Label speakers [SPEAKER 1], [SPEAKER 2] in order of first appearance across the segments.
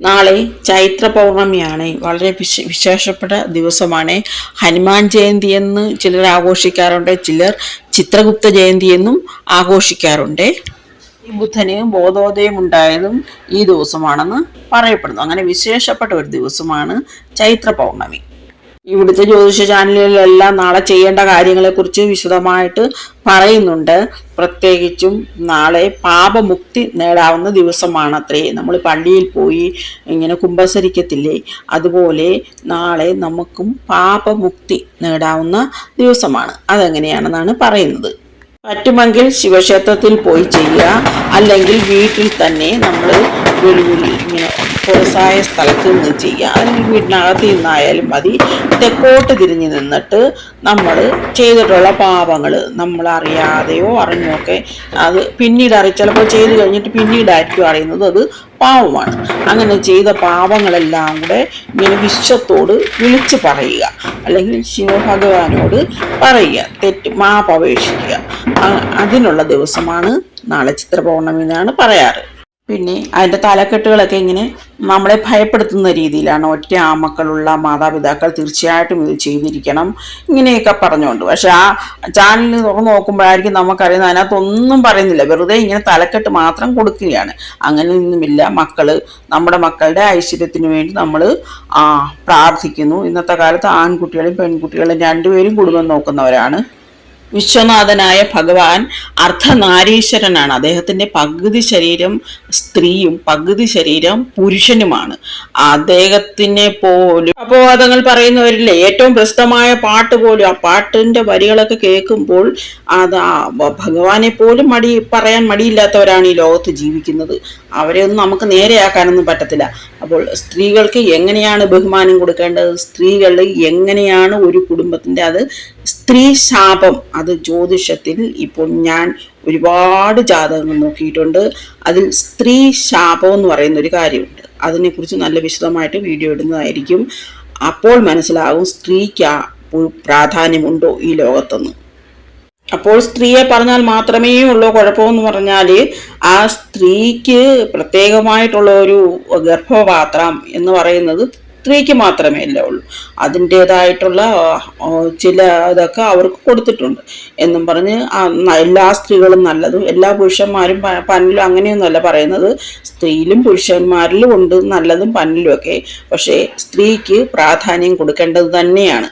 [SPEAKER 1] നാളെ ചൈത്ര പൗർണമിയാണ്. വളരെ വിശ വിശേഷപ്പെട്ട ദിവസമാണ്. ഹനുമാൻ ജയന്തി എന്ന് ചിലർ ആഘോഷിക്കാറുണ്ട്. ചിലർ ചിത്രഗുപ്ത ജയന്തി എന്നും ആഘോഷിക്കാറുണ്ട്. ഈ ബുദ്ധന് ബോധോദയം ഉണ്ടായതും ഈ ദിവസമാണെന്ന് പറയപ്പെടുന്നു. അങ്ങനെ വിശേഷപ്പെട്ട ഒരു ദിവസമാണ് ചൈത്ര പൗർണമി. ഇവിടുത്തെ ജ്യോതിഷ ചാനലുകളിലെല്ലാം നാളെ ചെയ്യേണ്ട കാര്യങ്ങളെക്കുറിച്ച് വിശദമായിട്ട് പറയുന്നുണ്ട്. പ്രത്യേകിച്ചും നാളെ പാപമുക്തി നേടാവുന്ന ദിവസമാണ് അത്രേ. നമ്മൾ പള്ളിയിൽ പോയി ഇങ്ങനെ കുമ്പസരിക്കത്തില്ലേ? അതുപോലെ നാളെ നമുക്കും പാപമുക്തി നേടാവുന്ന ദിവസമാണ്. അതെങ്ങനെയാണെന്നാണ് പറയുന്നത്. പറ്റുമെങ്കിൽ ശിവക്ഷേത്രത്തിൽ പോയി ചെയ്യുക. അല്ലെങ്കിൽ വീട്ടിൽ തന്നെ നമ്മൾ വെളിയിൽ ഇങ്ങനെ തുറസായ സ്ഥലത്ത് നിന്ന് ചെയ്യുക അല്ലെങ്കിൽ വീടിനകത്ത് നിന്നായാലും മതി. തെക്കോട്ട് തിരിഞ്ഞ് നിന്നിട്ട് നമ്മൾ ചെയ്തിട്ടുള്ള പാപങ്ങൾ നമ്മൾ അറിയാതെയോ അറിഞ്ഞോ ഒക്കെ അത് പിന്നീട് അറി ചിലപ്പോൾ ചെയ്ത് കഴിഞ്ഞിട്ട് പിന്നീടായിരിക്കും അറിയുന്നത് അത് പാവമാണ് അങ്ങനെ ചെയ്ത പാപങ്ങളെല്ലാം കൂടെ ഇങ്ങനെ വിശ്വത്തോട് വിളിച്ചു പറയുക. അല്ലെങ്കിൽ ശിവഭഗവാനോട് പറയുക. തെറ്റ് മാപ്പപേക്ഷിക്കുക. അ- അതിനുള്ള ദിവസമാണ് നാളെ ചിത്ര പൗർണമി എന്നാണ് പറയാറ്. പിന്നെ അതിന്റെ തലക്കെട്ടുകളൊക്കെ ഇങ്ങനെ നമ്മളെ ഭയപ്പെടുത്തുന്ന രീതിയിലാണ് ഒറ്റ ആമക്കളുള്ള മാതാപിതാക്കൾ തീർച്ചയായിട്ടും ഇത് ചെയ്തിരിക്കണം ഇങ്ങനെയൊക്കെ പറഞ്ഞുകൊണ്ട്. പക്ഷെ ആ ചാനൽ തുറന്ന് നോക്കുമ്പോഴായിരിക്കും നമുക്കറിയുന്നത് അതിനകത്തൊന്നും പറയുന്നില്ല. വെറുതെ ഇങ്ങനെ തലക്കെട്ട് മാത്രം കൊടുക്കുകയാണ്. അങ്ങനെ ഒന്നുമില്ല മക്കൾ നമ്മുടെ മക്കളുടെ ഐശ്വര്യത്തിന് വേണ്ടി നമ്മൾ പ്രാർത്ഥിക്കുന്നു. ഇന്നത്തെ കാലത്ത് ആൺകുട്ടികളും പെൺകുട്ടികളും രണ്ടുപേരും കുടുംബം നോക്കുന്നവരാണ്. വിശ്വനാഥനായ ഭഗവാൻ അർദ്ധനാരീശ്വരനാണ്. അദ്ദേഹത്തിന്റെ പകുതി ശരീരം സ്ത്രീയും പകുതി ശരീരം പുരുഷനുമാണ്. അദ്ദേഹത്തിനെ പോലും അപവാദങ്ങൾ പറയുന്നവരില്ലേ? ഏറ്റവും പ്രസിദ്ധമായ പാട്ട് പോലും ആ പാട്ടിന്റെ വരികളൊക്കെ കേൾക്കുമ്പോൾ അത് ഭഗവാനെ പോലും മടി പറയാൻ മടിയില്ലാത്തവരാണ് ഈ ലോകത്ത് ജീവിക്കുന്നത്. അവരെ ഒന്നും നമുക്ക് നേരെയാക്കാനൊന്നും പറ്റത്തില്ല. അപ്പോൾ സ്ത്രീകൾക്ക് എങ്ങനെയാണ് ബഹുമാനം കൊടുക്കേണ്ടത്? സ്ത്രീകൾ എങ്ങനെയാണ് ഒരു കുടുംബത്തിന്റെ അത് സ്ത്രീ ശാപം. അത് ജ്യോതിഷത്തിൽ ഇപ്പോൾ ഞാൻ ഒരുപാട് ജാതകങ്ങൾ നോക്കിയിട്ടുണ്ട്. അതിൽ സ്ത്രീ ശാപം എന്ന് പറയുന്ന ഒരു കാര്യമുണ്ട്. അതിനെക്കുറിച്ച് നല്ല വിശദമായിട്ട് വീഡിയോ ഇടുന്നതായിരിക്കും. അപ്പോൾ മനസ്സിലാകും സ്ത്രീക്ക് പ്രാധാന്യമുണ്ടോ ഈ ലോകത്തെന്ന്. അപ്പോൾ സ്ത്രീയെ പറഞ്ഞാൽ മാത്രമേ ഉള്ളൂ കുഴപ്പമെന്ന് പറഞ്ഞാൽ ആ സ്ത്രീക്ക് പ്രത്യേകമായിട്ടുള്ള ഒരു ഗർഭപാത്രം എന്ന് പറയുന്നത് സ്ത്രീക്ക് മാത്രമേ അല്ല ഉള്ളൂ. അതിന്റേതായിട്ടുള്ള ചില ഇതൊക്കെ അവർക്ക് കൊടുത്തിട്ടുണ്ട്. എന്നും പറഞ്ഞ് എല്ലാ സ്ത്രീകളും നല്ലതും എല്ലാ പുരുഷന്മാരും പന്നിലും അങ്ങനെയൊന്നുമല്ല പറയുന്നത്. സ്ത്രീയിലും പുരുഷന്മാരിലും ഉണ്ട് നല്ലതും പന്നിലും ഒക്കെ പക്ഷേ സ്ത്രീക്ക് പ്രാധാന്യം കൊടുക്കേണ്ടത് തന്നെയാണ്.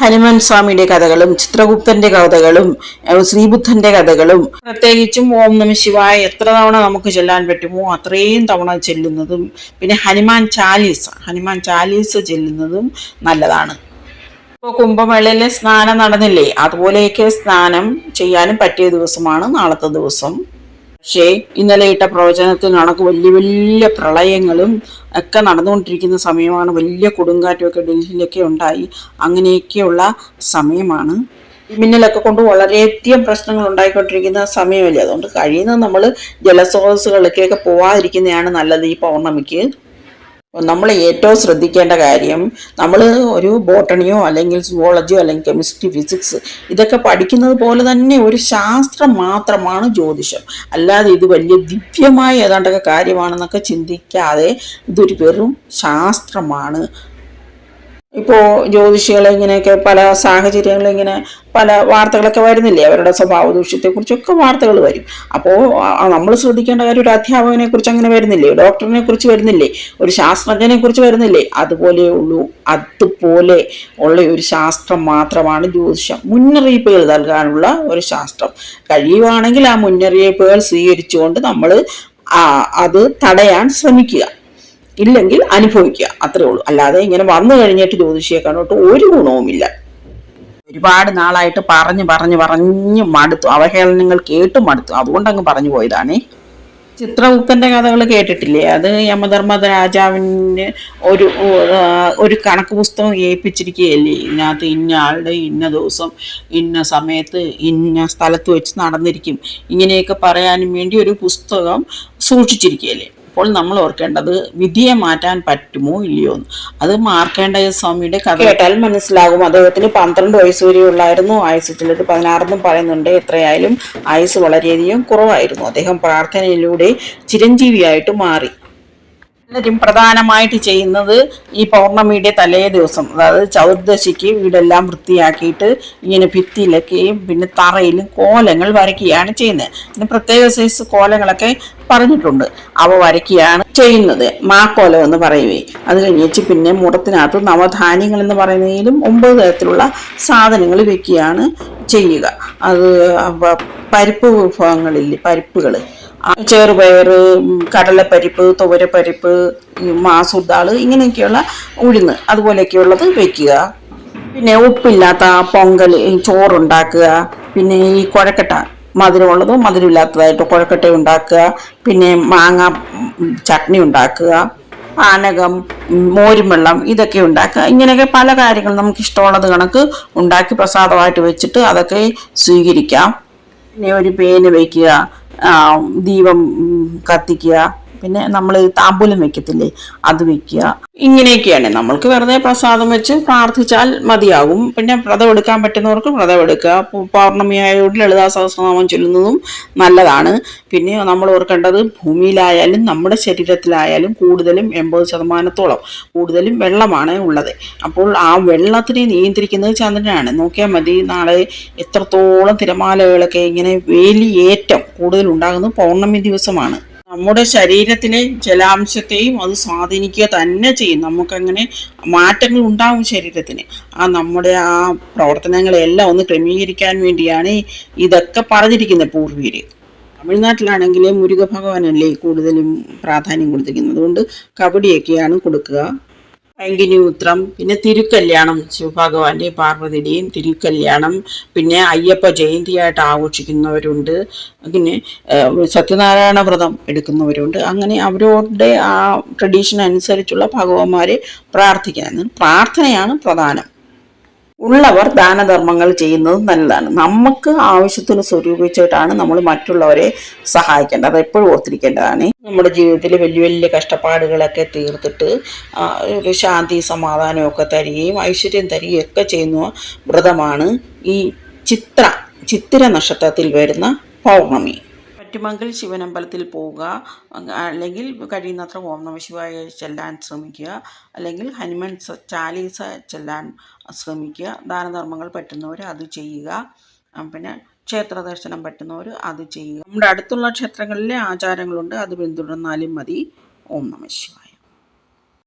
[SPEAKER 1] ഹനുമാൻ സ്വാമിയുടെ കഥകളും ചിത്രഗുപ്തന്റെ കഥകളും ശ്രീബുദ്ധന്റെ കഥകളും. പ്രത്യേകിച്ചും ഓം നമ ശിവായ എത്ര തവണ നമുക്ക് ചെല്ലാൻ പറ്റുമോ അത്രയും തവണ ചെല്ലുന്നതും പിന്നെ ഹനുമാൻ ചാലീസ് ഹനുമാൻ ചാലീസ് ചെല്ലുന്നതും നല്ലതാണ്. ഇപ്പോൾ കുംഭമേളയിലെ സ്നാനം നടന്നില്ലേ? അതുപോലെയൊക്കെ സ്നാനം ചെയ്യാനും പറ്റിയ ദിവസമാണ് നാളത്തെ ദിവസം. പക്ഷേ ഇന്നലെ ഇട്ട പ്രവചനത്തിൽ കണക്ക് വലിയ വലിയ പ്രളയങ്ങളും ഒക്കെ നടന്നുകൊണ്ടിരിക്കുന്ന സമയമാണ്. വലിയ കൊടുങ്കാറ്റും ഒക്കെ ഡൽഹിയിലൊക്കെ ഉണ്ടായി. അങ്ങനെയൊക്കെയുള്ള സമയമാണ്. മിന്നലൊക്കെ കൊണ്ട് വളരെയധികം പ്രശ്നങ്ങൾ ഉണ്ടായിക്കൊണ്ടിരിക്കുന്ന സമയമല്ലേ? അതുകൊണ്ട് കഴിയുന്ന നമ്മൾ ജലസ്രോതസ്സുകളിലേക്കൊക്കെ പോവാതിരിക്കുന്നതാണ് നല്ലത് ഈ പൗർണമിക്ക്. നമ്മൾ ഏറ്റവും ശ്രദ്ധിക്കേണ്ട കാര്യം നമ്മൾ ഒരു ബോട്ടണിയോ അല്ലെങ്കിൽ സുവോളജിയോ അല്ലെങ്കിൽ കെമിസ്ട്രി ഫിസിക്സ് ഇതൊക്കെ പഠിക്കുന്നത് പോലെ തന്നെ ഒരു ശാസ്ത്രം മാത്രമാണ് ജ്യോതിഷം. അല്ലാതെ ഇത് വലിയ ദിവ്യമായ ഏതാണ്ടൊക്കെ കാര്യമാണെന്നൊക്കെ ചിന്തിക്കാതെ ഇതൊരു വെറും ശാസ്ത്രമാണ്. ഇപ്പോൾ ജ്യോതിഷികൾ ഇങ്ങനെയൊക്കെ പല സാഹചര്യങ്ങളിൽ ഇങ്ങനെ പല വാർത്തകളൊക്കെ വരുന്നില്ലേ? അവരുടെ സ്വഭാവ ദൂഷ്യത്തെക്കുറിച്ചൊക്കെ വാർത്തകൾ വരും. അപ്പോൾ നമ്മൾ ശ്രദ്ധിക്കേണ്ട കാര്യം ഒരു അധ്യാപകനെ കുറിച്ച് അങ്ങനെ വരുന്നില്ലേ? ഡോക്ടറിനെ കുറിച്ച് വരുന്നില്ലേ? ഒരു ശാസ്ത്രജ്ഞനെ കുറിച്ച് വരുന്നില്ലേ? അതുപോലെ ഉള്ളൂ. അതുപോലെ ഉള്ള ഒരു ശാസ്ത്രം മാത്രമാണ് ജ്യോതിഷം. മുന്നറിയിപ്പുകൾ നൽകാനുള്ള ഒരു ശാസ്ത്രം. കഴിയുവാണെങ്കിൽ ആ മുന്നറിയിപ്പുകൾ സ്വീകരിച്ചുകൊണ്ട് നമ്മൾ അത് തടയാൻ ശ്രമിക്കുക. ഇല്ലെങ്കിൽ അനുഭവിക്കുക. അത്രേ ഉള്ളൂ. അല്ലാതെ ഇങ്ങനെ വന്നു കഴിഞ്ഞിട്ട് ജ്യോതിഷിയെ കണ്ടോട്ട് ഒരു ഗുണവുമില്ല ഒരുപാട് നാളായിട്ട് പറഞ്ഞു പറഞ്ഞു പറഞ്ഞു മടുത്തു. അവഹേളനങ്ങൾ കേട്ട് മടുത്തു. അതുകൊണ്ട് അങ്ങ് പറഞ്ഞു പോയതാണേ. ചിത്രഗുപ്തന്റെ കഥകൾ കേട്ടിട്ടില്ലേ? അത് യമധർമ്മ രാജാവിന് ഒരു ഒരു കണക്ക് പുസ്തകം ഏൽപ്പിച്ചിരിക്കുകയല്ലേ? ഇതിനകത്ത് ഇന്ന ആളുടെ ഇന്ന ദിവസം ഇന്ന സമയത്ത് ഇന്ന സ്ഥലത്ത് വെച്ച് നടന്നിരിക്കും. ഇങ്ങനെയൊക്കെ പറയാനും വേണ്ടി ഒരു പുസ്തകം സൂക്ഷിച്ചിരിക്കുകയല്ലേ? അപ്പോൾ നമ്മൾ ഓർക്കേണ്ടത് വിധിയെ മാറ്റാൻ പറ്റുമോ ഇല്ലയോ എന്ന്. അത് മാർക്കേണ്ടയ സ്വാമിയുടെ കഥ. കേട്ടാൽ മനസ്സിലാകും. അദ്ദേഹത്തിന് പന്ത്രണ്ട് വയസ്സ് വരെ ഉള്ളായിരുന്നു ആയുസ് ചിലർ പതിനാറെന്നും പറയുന്നുണ്ട്. എത്രയായാലും ആയുസ് വളരെയധികം കുറവായിരുന്നു. അദ്ദേഹം പ്രാർത്ഥനയിലൂടെ ചിരഞ്ജീവിയായിട്ട് മാറി. എല്ലാവരും പ്രധാനമായിട്ട് ചെയ്യുന്നത് ഈ പൗർണമിയുടെ തലേ ദിവസം അതായത് ചതുർദശിക്ക് വീടെല്ലാം വൃത്തിയാക്കിയിട്ട് ഇങ്ങനെ ഭിത്തിയിലൊക്കെയും പിന്നെ തറയിലും കോലങ്ങൾ വരയ്ക്കുകയാണ് ചെയ്യുന്നത്. പിന്നെ പ്രത്യേക സൈസ് കോലങ്ങളൊക്കെ പറഞ്ഞിട്ടുണ്ട്. അവ വരയ്ക്കുകയാണ് ചെയ്യുന്നത്. മാക്കോലം എന്ന് പറയുവേ. അത് കഴിഞ്ഞിട്ട് പിന്നെ മുറത്തിനകത്ത് നവധാന്യങ്ങൾ എന്ന് പറയുന്നതിലും ഒമ്പത് തരത്തിലുള്ള സാധനങ്ങൾ വെക്കുകയാണ് ചെയ്യുക. അത് പരിപ്പ് വിഭവങ്ങളില്ലേ പരിപ്പുകൾ ചെറുപയർ കടലപ്പരിപ്പ് തുവരപ്പരിപ്പ് ഈ മാസൂർ ദാൾ ഇങ്ങനെയൊക്കെയുള്ള ഉഴുന്ന് അതുപോലെയൊക്കെയുള്ളത് വയ്ക്കുക പിന്നെ ഉപ്പില്ലാത്ത പൊങ്കൽ ചോറുണ്ടാക്കുക. പിന്നെ ഈ കുഴക്കട്ട മധുരമുള്ളതും മധുരമില്ലാത്തതായിട്ട് കുഴക്കട്ട ഉണ്ടാക്കുക. പിന്നെ മാങ്ങ ചട്നി ഉണ്ടാക്കുക. പാനകം മോരും വെള്ളം ഇതൊക്കെ ഉണ്ടാക്കുക. ഇങ്ങനെയൊക്കെ പല കാര്യങ്ങൾ നമുക്ക് ഇഷ്ടമുള്ളത് കണക്ക് ഉണ്ടാക്കി പ്രസാദമായിട്ട് വെച്ചിട്ട് അതൊക്കെ സ്വീകരിക്കാം. പിന്നെ ഒരു പേന് വയ്ക്കുക ദീപം കത്തിക്കുക. പിന്നെ നമ്മൾ താമ്പൂലം വെക്കത്തില്ലേ? അത് വെക്കുക. ഇങ്ങനെയൊക്കെയാണ്. നമ്മൾക്ക് വെറുതെ പ്രസാദം വെച്ച് പ്രാർത്ഥിച്ചാൽ മതിയാകും. പിന്നെ വ്രതം എടുക്കാൻ പറ്റുന്നവർക്ക് വ്രതം എടുക്കുക. പൗർണമിയായോട് ലളിതാ സഹസ്രനാമം ചൊല്ലുന്നതും നല്ലതാണ്. പിന്നെ നമ്മൾ ഓർക്കേണ്ടത് ഭൂമിയിലായാലും നമ്മുടെ ശരീരത്തിലായാലും കൂടുതലും എൺപത് ശതമാനത്തോളം കൂടുതലും വെള്ളമാണ് ഉള്ളത്. അപ്പോൾ ആ വെള്ളത്തിനെ നിയന്ത്രിക്കുന്നത് ചന്ദ്രനാണ്. നോക്കിയാൽ മതി നാളെ എത്രത്തോളം തിരമാലകളൊക്കെ ഇങ്ങനെ വേലിയേറ്റം കൂടുതൽ ഉണ്ടാകുന്നത് പൗർണമി ദിവസമാണ്. നമ്മുടെ ശരീരത്തിലെ ജലാംശത്തെയും അത് സ്വാധീനിക്കുക തന്നെ ചെയ്യും. നമുക്കങ്ങനെ മാറ്റങ്ങൾ ഉണ്ടാവും ശരീരത്തിന്. ആ നമ്മുടെ ആ പ്രവർത്തനങ്ങളെല്ലാം ഒന്ന് ക്രമീകരിക്കാൻ വേണ്ടിയാണ് ഇതൊക്കെ പറഞ്ഞിരിക്കുന്നത് പൂർവീര് തമിഴ്നാട്ടിലാണെങ്കിൽ മുരുക ഭഗവാനല്ലേ കൂടുതലും പ്രാധാന്യം കൊടുത്തിരിക്കുന്നത്. അതുകൊണ്ട് കബഡിയൊക്കെയാണ് കൊടുക്കുക. പൈങ്കിനിയുത്രം പിന്നെ തിരുക്കല്യാണം ശിവഭഗവാന്റെയും പാർവതിയുടെയും തിരുക്കല്യാണം പിന്നെ അയ്യപ്പ ജയന്തിയായിട്ട് ആഘോഷിക്കുന്നവരുണ്ട്. പിന്നെ സത്യനാരായണ വ്രതം എടുക്കുന്നവരുണ്ട്. അങ്ങനെ അവരുടെ ആ ട്രഡീഷൻ അനുസരിച്ചുള്ള ഭഗവാന്മാരെ പ്രാർത്ഥിക്കാൻ പ്രാർത്ഥനയാണ് പ്രധാനം. ഉള്ളവർ ദാനധർമ്മങ്ങൾ ചെയ്യുന്നത് നല്ലതാണ്. നമുക്ക് ആവശ്യത്തിന് സ്വരൂപിച്ചിട്ടാണ് നമ്മൾ മറ്റുള്ളവരെ സഹായിക്കേണ്ടത്. അത് എപ്പോഴും ഓർത്തിരിക്കേണ്ടതാണ്. നമ്മുടെ ജീവിതത്തിൽ വലിയ വലിയ കഷ്ടപ്പാടുകളൊക്കെ തീർത്തിട്ട് ഒരു ശാന്തി സമാധാനമൊക്കെ തരികയും ഐശ്വര്യം തരികയും ഒക്കെ ചെയ്യുന്ന വ്രതമാണ് ഈ ചിത്ര ചിത്തിര നക്ഷത്രത്തിൽ വരുന്ന പൗർണമി. പറ്റുമെങ്കിൽ ശിവനമ്പലത്തിൽ പോവുക. അല്ലെങ്കിൽ കഴിയുന്നത്ര ഓം നമ ശിവായ ചെല്ലാൻ ശ്രമിക്കുക. അല്ലെങ്കിൽ ഹനുമാൻ ചാലീസ ചെല്ലാൻ ശ്രമിക്കുക. ദാനധർമ്മങ്ങൾ പറ്റുന്നവർ അത് ചെയ്യുക. പിന്നെ ക്ഷേത്ര ദർശനം പറ്റുന്നവർ അത് ചെയ്യുക. നമ്മുടെ അടുത്തുള്ള ക്ഷേത്രങ്ങളിലെ ആചാരങ്ങളുണ്ട്. അത് പിന്തുടർന്നാലും മതി. ഓം നമ ശിവായ.